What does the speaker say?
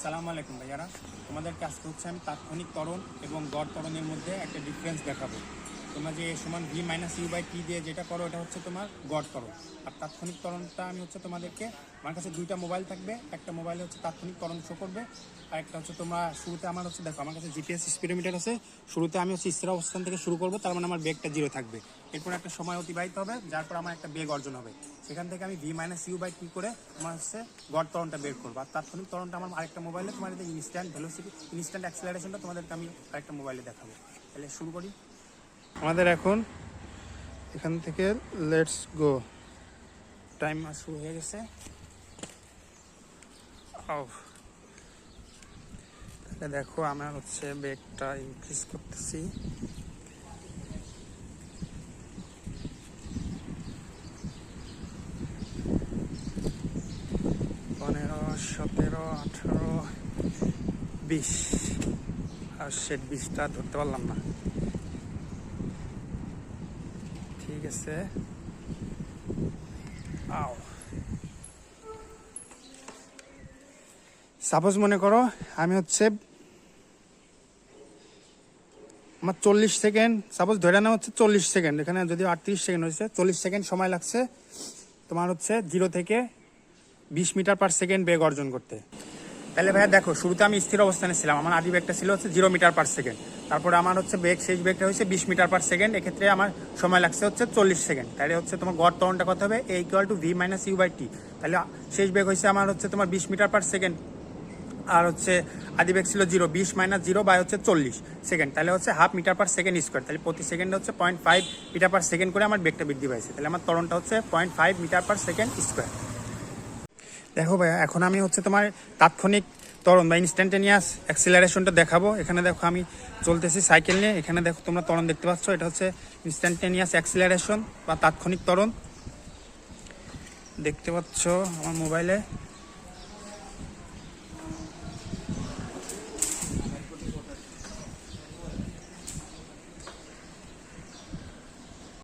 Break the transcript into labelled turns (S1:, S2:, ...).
S1: আসসালামু আলাইকুম ভাইয়ারা। তোমাদেরকে আজকে হচ্ছে আমি তাৎক্ষণিক ত্বরণ এবং গড় তরণের মধ্যে একটা ডিফারেন্স দেখাবো। তোমরা যে সমান v minus u by t দিয়ে যেটা করো, এটা হচ্ছে তোমার গড় ত্বরণ। আর তাৎক্ষণিক ত্বরণটা আমি হচ্ছে তোমাদেরকে, আমার কাছে দুইটা মোবাইল থাকবে। একটা মোবাইলে হচ্ছে তাৎক্ষণিক ত্বরণ শো করবে, আর একটা হচ্ছে তোমরা শুরুতে আমার হচ্ছে দেখো, আমার কাছে জিপিএস স্পিডোমিটার আছে। শুরুতে আমি হচ্ছে স্থির অবস্থান থেকে শুরু করব, তার মানে আমার বেগটা জিরো থাকবে। এরপর একটা সময় অতিবাহিত হবে, যার পর আমার একটা বেগ অর্জন হবে। সেখান থেকে আমি v minus u by t করে আমার হচ্ছে গড় ত্বরণটা বের করব। আর তাৎক্ষণিক ত্বরণটা আমার আরেকটা মোবাইলে তোমাদের ইনস্ট্যান্ট ভেলোসিটি ইনস্ট্যান্ট অ্যাক্সিলারেশনটা তোমাদেরকে আমি আরেকটা মোবাইলে দেখাবো। তাহলে শুরু করি। আমাদের এখন এখান থেকে লেটস গো টাইম শুরু হয়ে গেছে। তাহলে দেখো, আমার হচ্ছে বেগটা ইনক্রিজ করতেছি। পনেরো, সতেরো, আঠারো, বিশ। আর সেট বিশটা ধরতে পারলাম না। ঠিক আছে। সাপোজ মনে করো আমি হচ্ছে আমার চল্লিশ সেকেন্ড সাপোজ ধরে নেওয়া হচ্ছে চল্লিশ সেকেন্ড, এখানে যদি আটত্রিশ সেকেন্ড হয়েছে, চল্লিশ সেকেন্ড সময় লাগছে তোমার হচ্ছে জিরো থেকে বিশ মিটার পার সেকেন্ড বেগ অর্জন করতে। তাহলে ভাইয়া দেখো, শুরুতে আমি স্থির অবস্থানে ছিলাম। আমার আদি বেগটা ছিল হচ্ছে জিরো মিটার পার সেকেন্ড তারপরে আমার হচ্ছে বেগ শেষ বেগটা হচ্ছে বিশ মিটার পার সেকেন্ড এক্ষেত্রে আমার সময় লাগছে হচ্ছে চল্লিশ সেকেন্ড তাহলে হচ্ছে তোমার গড় ত্বরণটা কত হবে? A equal to v minus u by t তাহলে শেষ বেগ হয়েছে আমার হচ্ছে তোমার বিশ মিটার পার সেকেন্ড আর হচ্ছে আদি বেগ ছিল জিরো বিশ মাইনাস জিরো বাই হচ্ছে চল্লিশ সেকেন্ড তাহলে হচ্ছে half metre per second square তাহলে প্রতি সেকেন্ডে হচ্ছে point five metre per second করে আমার বেগটা বৃদ্ধি পাইছে। তাহলে আমার ত্বরণটা হচ্ছে point five metre per second square দেখো ভাইয়া, এখন আমি হচ্ছে তোমার তাৎক্ষণিক তরণ বা ইনস্ট্যান্টেনিয়াস অ্যাক্সিলারেশনটা দেখাবো। এখানে দেখো আমি চলতেছি সাইকেল নিয়ে। এখানে দেখো তোমরা তরণ দেখতে পাচ্ছ, এটা হচ্ছে ইনস্ট্যান্টেনিয়াস অ্যাক্সিলারেশন বা তাৎক্ষণিক তরণ। দেখতে পাচ্ছ আমার মোবাইলে